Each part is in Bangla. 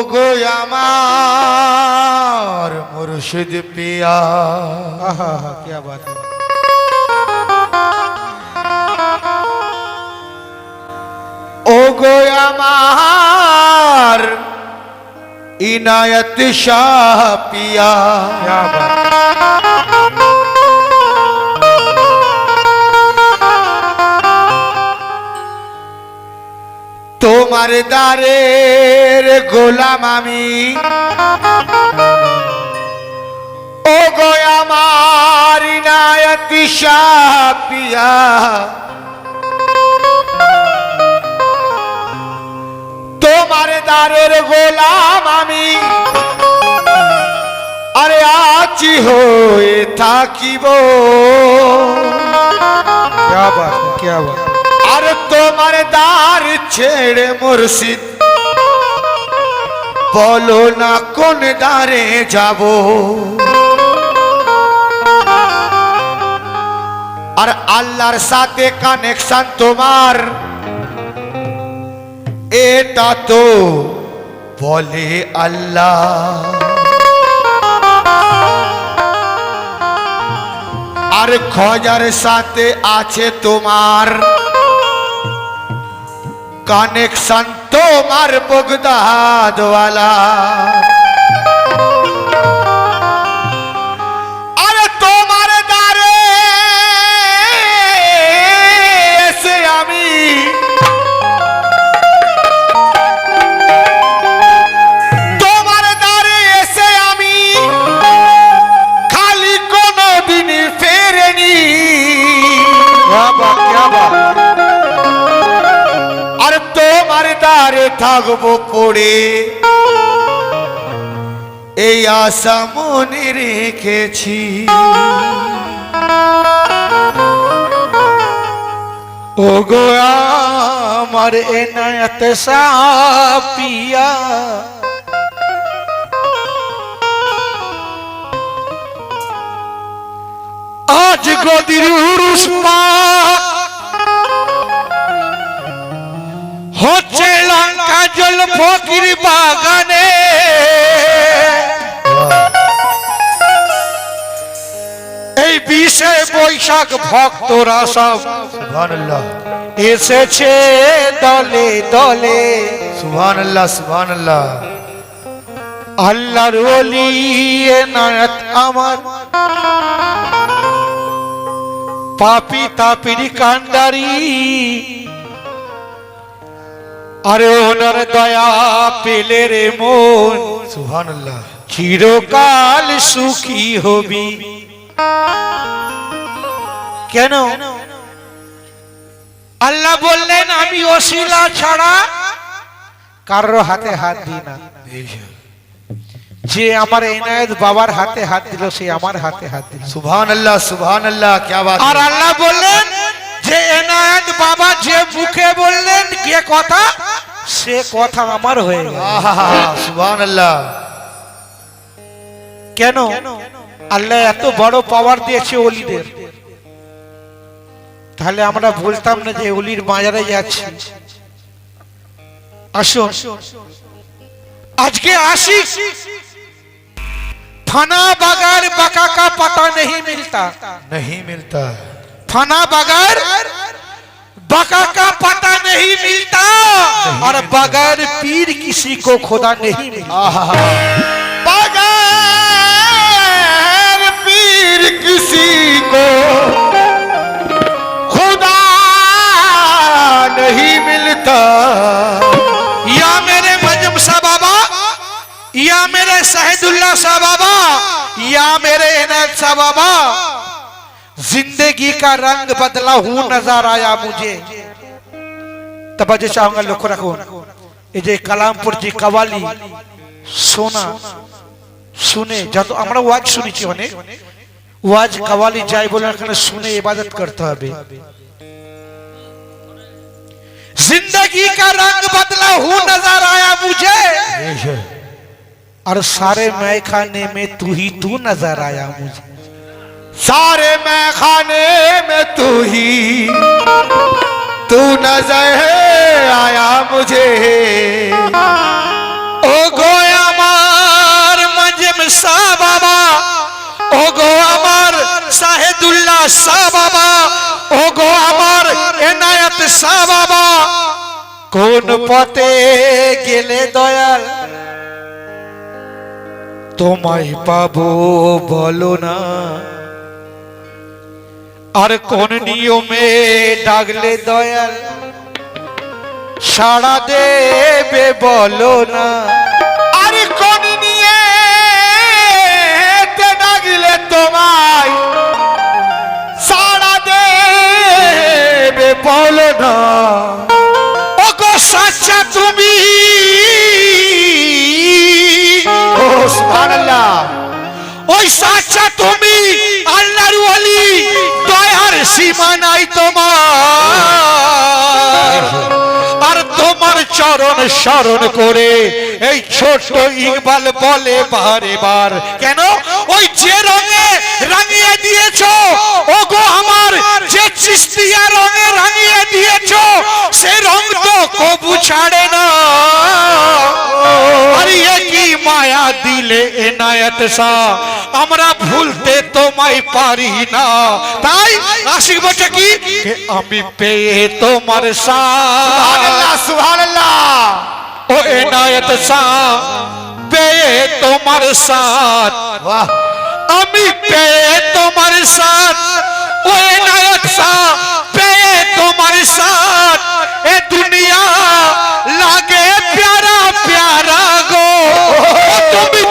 গো আমার মুর্শিদ পিয়া आहा हा क्या बात है ও গো আমার ইনায়ত শাহ পিয়া क्या बात তোমার দারের গোলাম আমি। ও আমার নায়তি সাপিয়া। তোমার দারের গোলাম আমি। আরে আছি হয়ে থাকিব। কে আবার কে আবার? তোমার দ্বার ছেড়ে মুর্শিদ। বলো না কোন দ্বারে যাব। আর আল্লাহর সাথে কানেকশন তোমার। এটা তো বলে আল্লাহ। আর খজার সাথে আছে তোমার। কানেকশন তোমার বগদাদওয়ালা থাকব পড়ে। এই আশা মনে রেখেছি। ओ गो আমার এনায়ত সাপিয়া। আজ গদির উরুস পা লঙ্কা জল ফকির বাগানে। এই বিশে বৈশাখ ভক্তরা সব এসেছে দলে দলে। সুবহানাল্লাহ সুবহানাল্লাহ। আল্লাহর ওলি এনায়ত আমার। পাপি তাপির কান্ডারি আরে ওনার দয়া পেলে রে মন। সুবহানাল্লাহ। চিরকাল সুখী হবি। কেন? আল্লাহ বললেন আমি ওসিলা ছাড়া কারোর হাতে হাত দিই না। যে আমার এনায়েত বাবার হাতে হাত দিল সে আমার হাতে হাত দিল। সুবহান আল্লাহ সুবহান আল্লাহ আর আল্লাহ বললেন যে এনায়েত বাবা যে মুখে বললেন কে কথা? সে কথা আমার হয়ে গেল আহা সুবহানাল্লাহ কেন আল্লাহ এত বড় পাওয়ার দিয়েছে অলিদের তাহলে আমরা বলতাম না যে অলির বাজারে যাচ্ছি আসুন আজকে আসি ফানা বাগার বাঁকা কা পাতা नहीं मिलता नहीं मिलता है फाना बगैर बका का पता नहीं मिलता। और बगैर पीर किसी को खुदा नहीं मिलता। बगैर पीर किसी को खुदा नहीं मिलता। या मेरे मजम सा बाबा या मेरे शहीदुल्लाह सा बाबा या मेरे इनायत सा बाबा जिंदगी का रंग बदला हूं नजर आया मुझे तवज्जो चाहूंगा लक्ष्य रखो এই যে কালামপুর যে কাওয়ালি সোনা শুনে যত আমরা ওয়াজ শুনেছি অনেক ওয়াজ কাওয়ালি যাই বলে এখানে শুনে ইবাদত করতে হবে जिंदगी का रंग बदला हूं नजर आया मुझे और सारे मैं खाने में तू ही तू नजर आया मुझे सारे मैं खाने में तू ही। तू नज़र आया मुझे। ओ गो अमर मंजम शाह बाबा। ओ गो अमर साहेदुल्ला शाह बाबा। ओ गो अमर इनायत शाह बाबा। कौन पते गेले দয়াল तुम्हारी बाबू बोलो ना। আর কোন নিয়মে ডাকলে দয়াল? সাড়া দেবে বলো না। আর কোন নিয়ে ডাকলে তোমায়? সাড়া দেবে বলো না। ও গো সাচ্চা তুমি। ও সুবহানাল্লাহ। ওই সাচ্চা তুমি আল্লাহর ওয়ালি দয়ার সীমা নাই তোমার। আর তোমার চরণ শরণ করে এই ছোট ইকবাল বলে বারে বার। কেন? ওই যে রঙে রাঙিয়ে দিয়েছ গো আমার, যে চিস্তিয়া রঙে রাঙিয়ে দিয়েছ, সে রং তো কবু ছাড়ে না। আরে মায়া দিলে এনায়েত শাহ আমরা ভুলতে তোমায় পারি না। তাই আশিক বলছে কি? আমি পেয়ে তোমার সুবহানাল্লাহ সুবহানাল্লাহ। ও এনায়েত শাহ পেয়ে তোমার সাথ আমি পেয়ে তোমার সাথ ও এনায়েত শাহ পেয়ে তোমার সাথ এ দুনিয়া লাগে প্যারা প্যারা গো। তুমি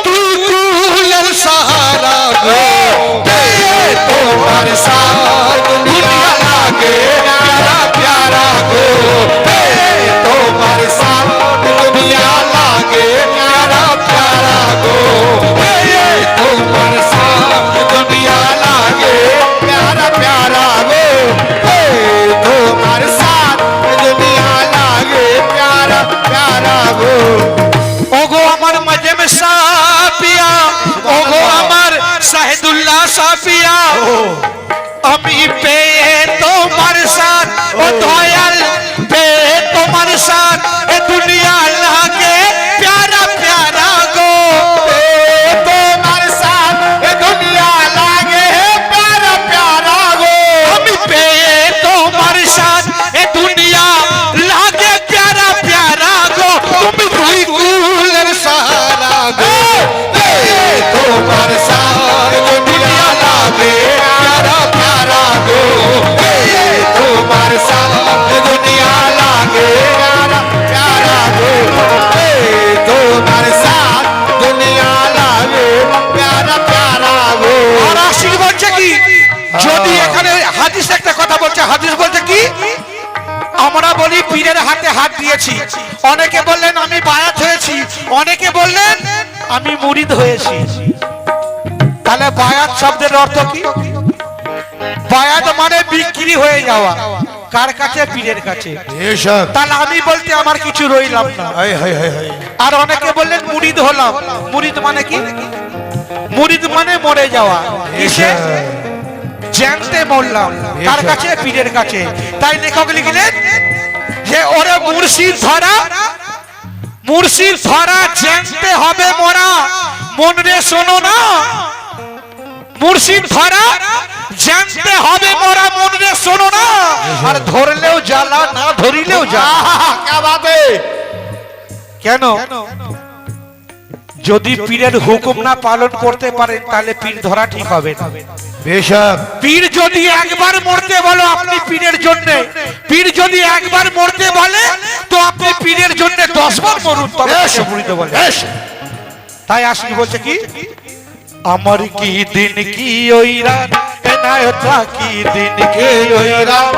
Oh. হাত দিয়েছি। অনেকে বললেন আমি বায়াত হয়েছি। অনেকে বললেন আমি মুরিদ হয়েছি। তাহলে বায়াত শব্দের অর্থ কি? বায়াত মানে বিক্রি হয়ে যাওয়া। কার কাছে? পীরের কাছে। তাহলে আমি বলতে আমার কিছু রইলাম না। আর অনেকে বললেন মুরিদ হলাম। মুরিদ মানে কি? মুরিদ মানে মরে যাওয়া। কিসে? জ্যাংতে মরলাম। কার কাছে? পীরের কাছে। তাই লেখক লিখলেন যে ওরে মুর্শিদ ধরা মুর্শিদ ধরা জানতে হবে মোরা। মন রে শোনো না। মুর্শিদ ধরা জানতে হবে মোরা মন রে শোনো না। আর ধরলেও জ্বালা না ধরিলেও জ্বালা। কেন? কেন? যদি পীরের হুকুম না পালন করতে পারেন তাহলে পীর ধরা ঠিক হবে না। পীর যদি একবার মরতে বলো আপনি পীরের জন্য। পীর যদি একবার মরতে বলে তো আপনি পীরের জন্য দশবার মরুন তবে মরিতে বলে। তাই আসি বলছে কি? আমার কি দিন কি ওই রাত কি দিন কি ওই রাত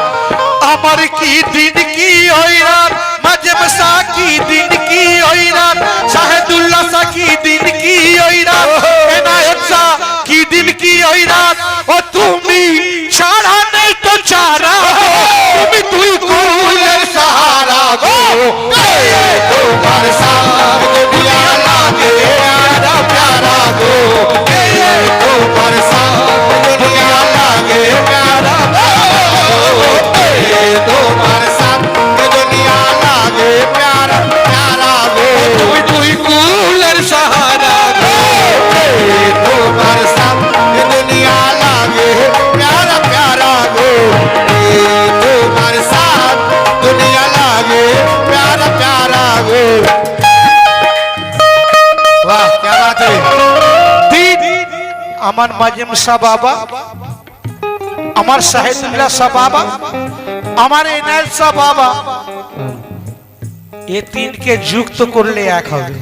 আমার কি দিন কি ওই রাত মাঝে মশা কি দিন কি ওই রাত? শাহেদুল্লাহ শাহ কি দিন কি ওই রাত? এনায়ত শাহ কি দিন কি ওই রাত? ও তুমি ছাড়া নেই তো চারা তুমি তুই কুলের সাহারা গো। তোমার সাথ আমার মাজেম শাহ বাবা, আমার শাহেদুল্লাহ শাহ বাবা, আমার এনায়ত শাহ বাবা, এ তিনকে যুক্ত করলে এক হবে।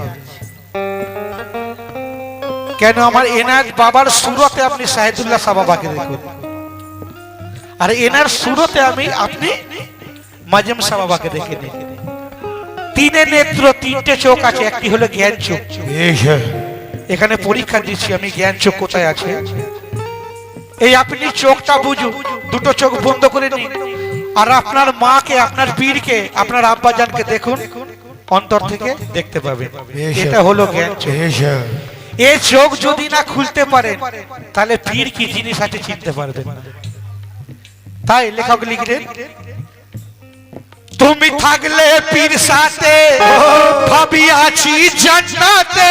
কেন আমার এনায়ত বাবার সুরতে আপনি শাহেদুল্লাহ শাহ বাবাকে দেখুন। আর এনার সুরতে আমি, আপনি মাজেম শাহ বাবাকে দেখে নিন। তিনে নেত্র, তিনটে চোখ আছে, একটি হলো জ্ঞান চোখ। এখানে পরীক্ষা দিচ্ছি আমি জ্ঞান চোখ কোথায় আছে? এই আপনি চোখটা বুঝুন দুটো চোখ বন্ধ করে নিন। আর আপনার মাকে আপনার পীরকে আপনার আব্বাজানকে দেখুন অন্তর থেকে দেখতে পাবেন। এটা হলো জ্ঞান চোখ। এ চোখ যদি না খুলতে পারেন তাহলে পীর কি জিনিস আছে চিনতে পারবেন তাই লেখক লিখলেন তুমি থাকলে পীর সাথে ভাবি আছি জান্নাতে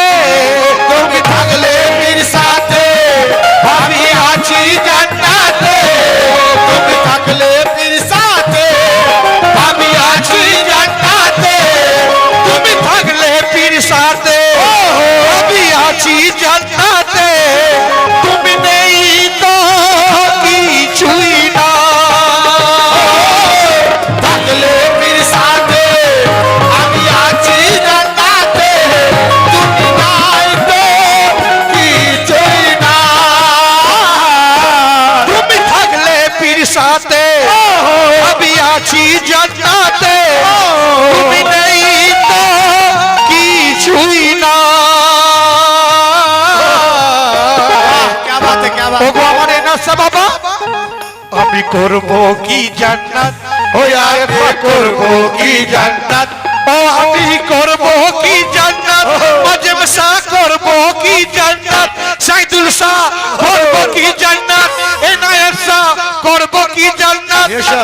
তুমি থাকলে পীর সাথে আমি আছি জান্নাতে তুমি থাকলে পীর সাথে আমি আছি জান্নাতে তুমি থাকলে পীর সাথে ভাবি আছি জান্নাতে জান্নাতে তুমি নেই তো কিছুই না क्या बात है क्या बात ওগো আমার এনাসা বাবা আমি করব কি জান্নাত होया रे করবো কি জান্নাত ও আমি করব কি জান্নাত মাজেম শাহ করব কি জান্নাত সাইদুল শাহ করব কি জান্নাত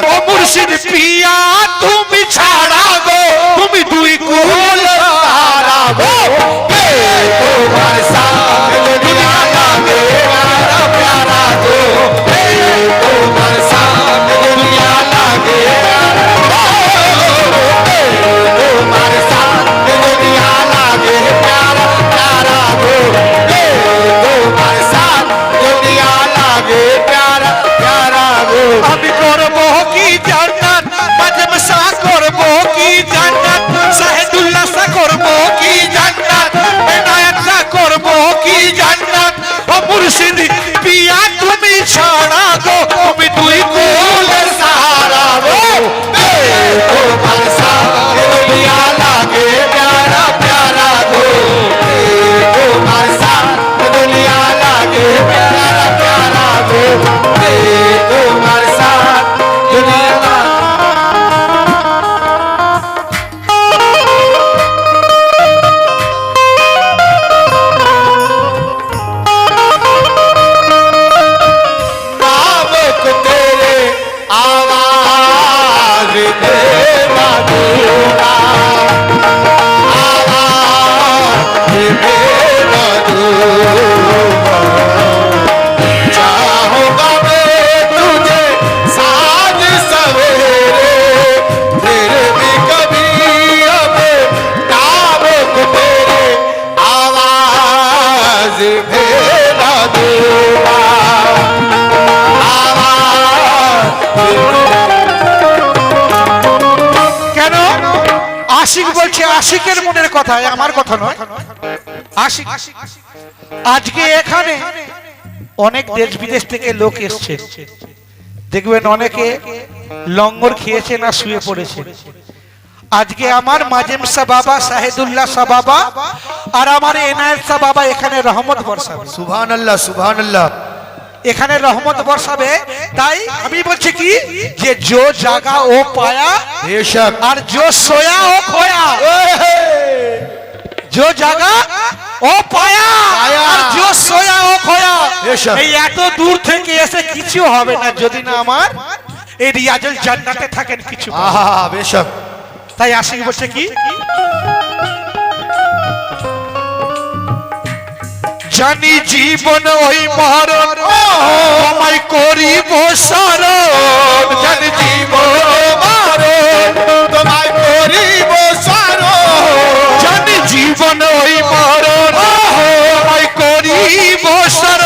ও মুর্শিদ পিয়া তুমি ছাড়া গো তুমি দুই কুল তারা গো কথা আমার কথা নয়। আশিক আজকে এখানে অনেক দেশ বিদেশ থেকে লোক এসছে। দেখবেন অনেকে লঙ্গর খেয়েছে না শুয়ে পড়েছে। আজকে আমার মাজেম শাহ বাবা, শাহেদুল্লাহ শাহ বাবা আর আমার এনায়েত শাহ বাবা এখানে রহমত বর্ষা সুবহান আল্লাহ সুবহান আল্লাহ এখানে রহমত বর্ষাবে। তাই আমি বলছি কি? যে জো জাগা ও পায়া বেশক। আর জো সোয়া ও খোয়া। জো জাগা ও পায়া। আর জো সোয়া ও খোয়া। এই এত দূর থেকে এসে কিছু হবে না যদি না আমার এই রিয়াজুল জান্নাতে থাকেন কিছু। আহা বেশক। তাই আশিক বলছে কি? জানি জীবন ওই মরণ আমায় করিব শরণ জানি জীবন মারণ তোমায় করিব স্মরণ জানি জীবন ওই মরণ আমায় করিব শরণ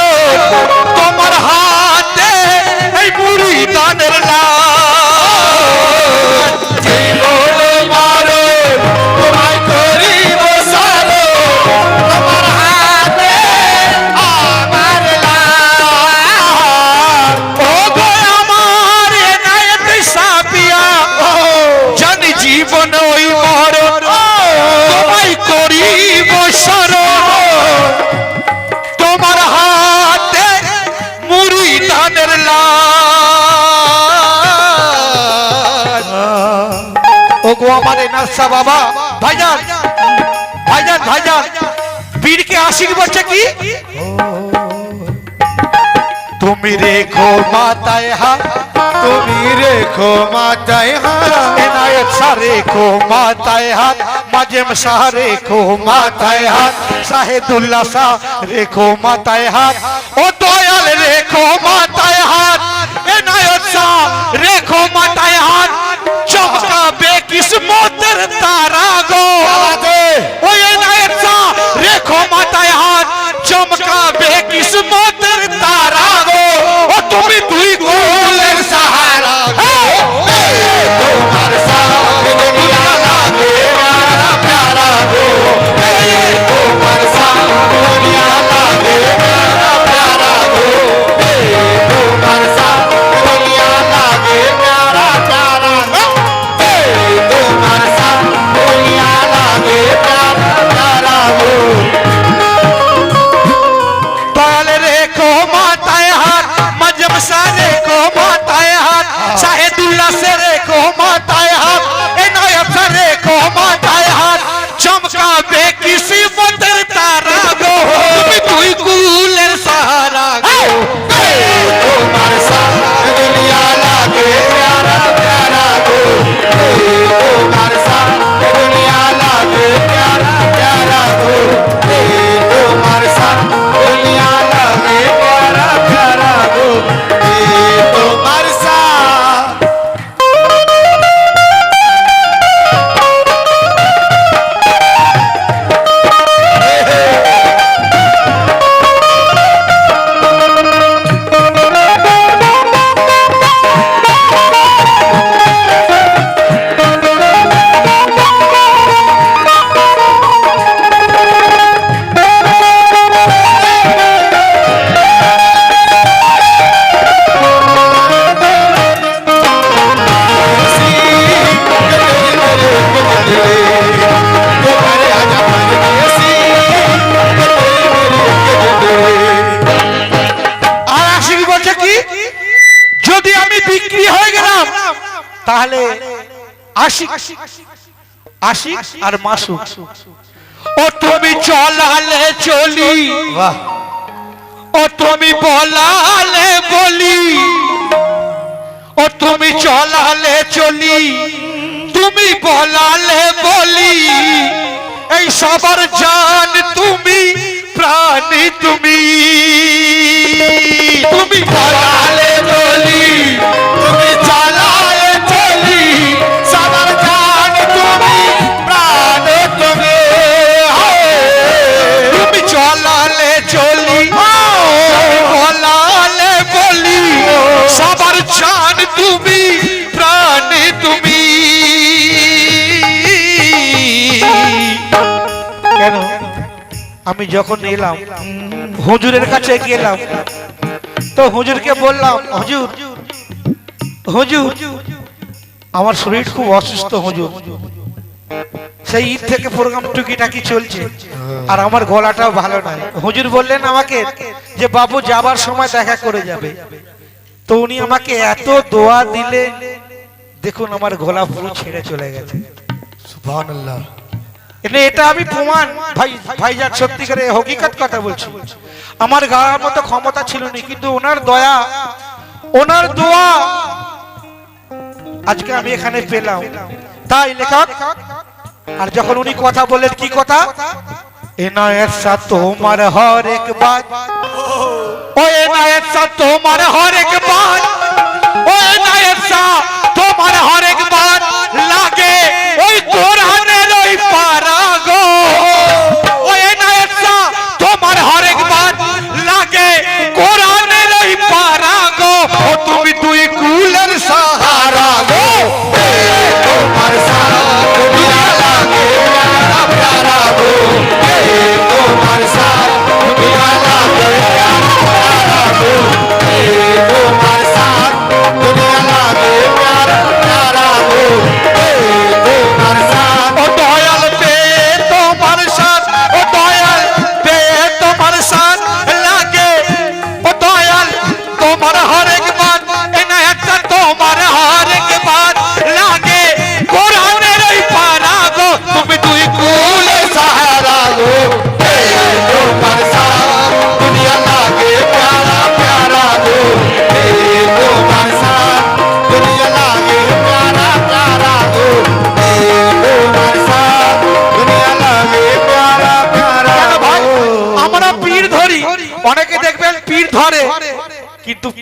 বাদশা বাবা ভাইজান ভাইজান ভাইজান পীরকে আশিক বলছে কি তুমি রেখো মাতায় হাত তুমি রেখো মাথায় হাত এনায়ত শাহ রেখো মাতায় হাত মাজেম শাহ রেখো মাথায় হাত শাহেদুল্লাহ শাহ রেখো মাতায় হাত ও দয়াল রেখো মাতায় হাত তারা সারে কো মাথায় হাত শাহেদুল্লাহ সে আশিক আশিক আর মাসু ও তুমি চলালে চলি। বাহ। ও তুমি বলালে বলি। ও তুমি চলালে চলি। তুমি বলালে বলি। এই সবার জান আমি যখন এলাম, হুজুরের কাছে গেলাম, তো হুজুরকে বললাম, হুজুর হুজুর, আমার শরীর খুব অসুস্থ হুজুর। সেই ঈদ থেকে প্রোগ্রাম টুকিটাকি চলছে, আর আমার গলাটাও ভালো নয় হুজুর বললেন আমাকে যে, বাবু, যাবার সময় দেখা করে যাবে। তো উনি আমাকে এত দোয়া দিলে দেখুন আমার গলা পুরো ছেড়ে চলে গেছে। সুবহানাল্লাহ। এটা আমি প্রমাণ। ভাই ভাইজান সত্যিকারে হকিকত কথা বলছি। আমার গাওয়ার মতো ক্ষমতা ছিল না, কিন্তু ওনার দয়া, ওনার দোয়া আজকে আমি এখানে পেলাম। তাই লেখক, আর যখন উনি কথা বললেন, কি কথা? এনায়েত সা তোমার হর এক ও এনায়েত সা তোমার হর এক ও এনায়েত সা তোমার হর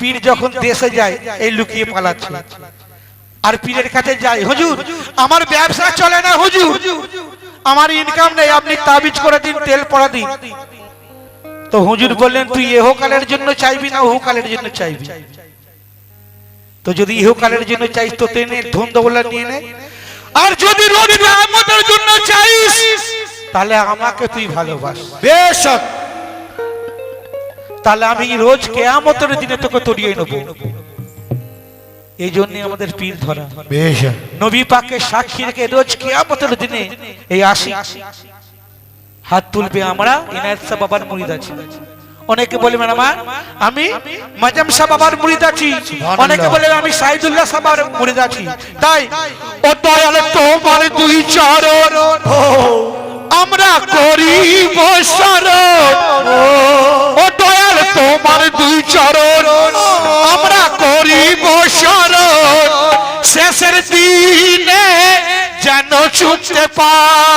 পীর যখন দেশে যায়, এই লুকিয়ে পালাচ্ছে। আর পীরের কাছে যায়, হুজুর, আমার ব্যবসা চলে না, হুজুর। আমার ইনকাম নেই, আপনি তাবিজ করে দিন, তেল পড়া দিন। তো হুজুর বললেন, তুই এহকালের জন্য চাইবি না ওহকালের জন্য চাইবি? তো যদি ইহকালের জন্য চাইস, তো তেনে ধন দৌলা নিয়ে নে। আর যদি রোজ আমাদের জন্য চাইস, তাহলে আমাকে তুই ভালোবাস। বেশ তাহলে আমি রোজ কেয়ামতের দিনে তোকে তরিয়ে নেব। এই জন্য আমাদের পীর ধরা। নবী পাকে সাক্ষী রেখে রোজ কেয়ামতের দিনে এই আসি হাত তুলবে আমরা ইনায়ত শাহ বাবার মুরিদ আছি। অনেকে বলে ম্যাডাম আমি মাজাম শাহ বাবার মুরিদ আছি। অনেকে বলে আমি সাইদুল্লাহ শাহ বাবার মুরিদ আছি। তাই ও দয়াল তোমার দুই চরণ আমরা করি বসরণ ছুটতে পায়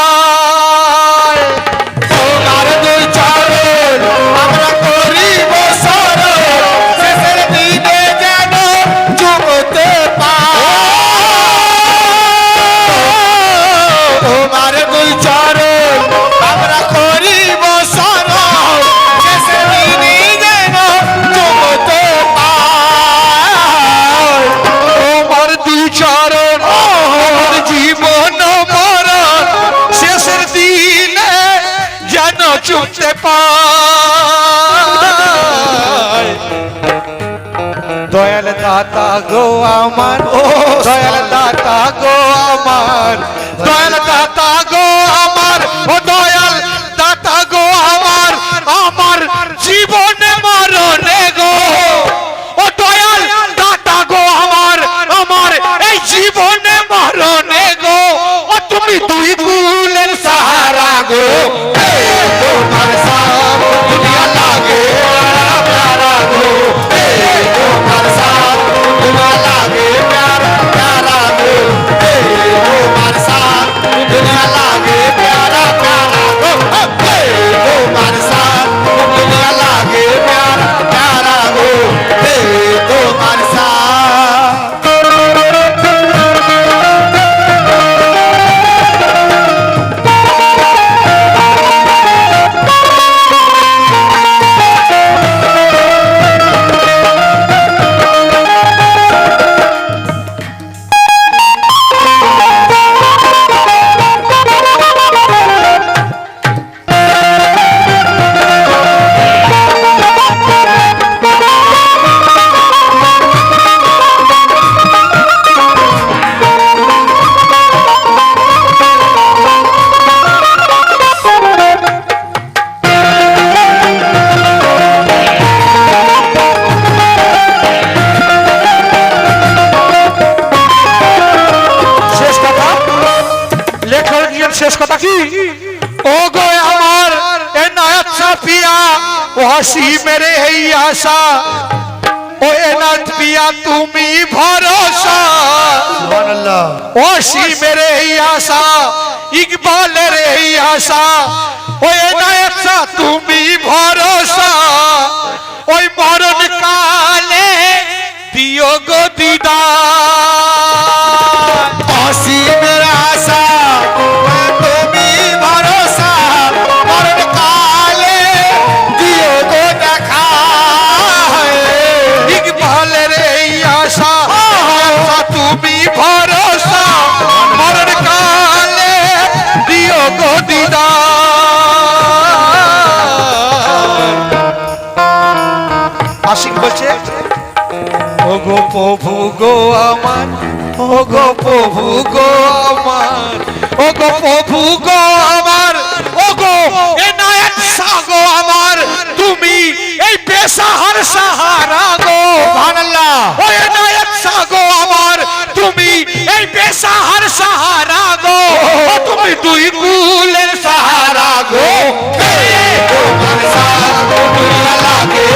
দাতা গো আমার ও দয়াল দাতা গো আমার দয়াল দাতা গো আমার ও দয়াল দাতা গো আমার আমার জীবনে মরণে গো ও দয়াল দাতা গো আমার আমার এই জীবনে মরণে গো ও তুমি দুই কুলের সাহারা গো নায়ক সাফিয়া ও হাসি মেরে এই আশা ও এনাথ পিয়া তুমি ভরসা সুবহানাল্লাহ ও সি মেরে এই আশা ইকবালের এই আশা ও এনায়ত শাহ তুমি ভরসা ওই মরণ কালে দিও গো দিদার অসীমের আশা ভরসা মরণ কালে দিও গো আশিক বলছে ও গো প্রভু গো আমার ও গো প্রভু গো আমার ও গো প্রভু গো আমার ও গো এ নায়ক সাগো আমার তুমি এই বেসাহার সাহারা গো সুবহানাল্লাহ। ও এ নায়ক সাগো আমার তুমি এই বেসাহার সাহারা গো। তুমি দুই কুলের সাহারা গো। তোমার লাগে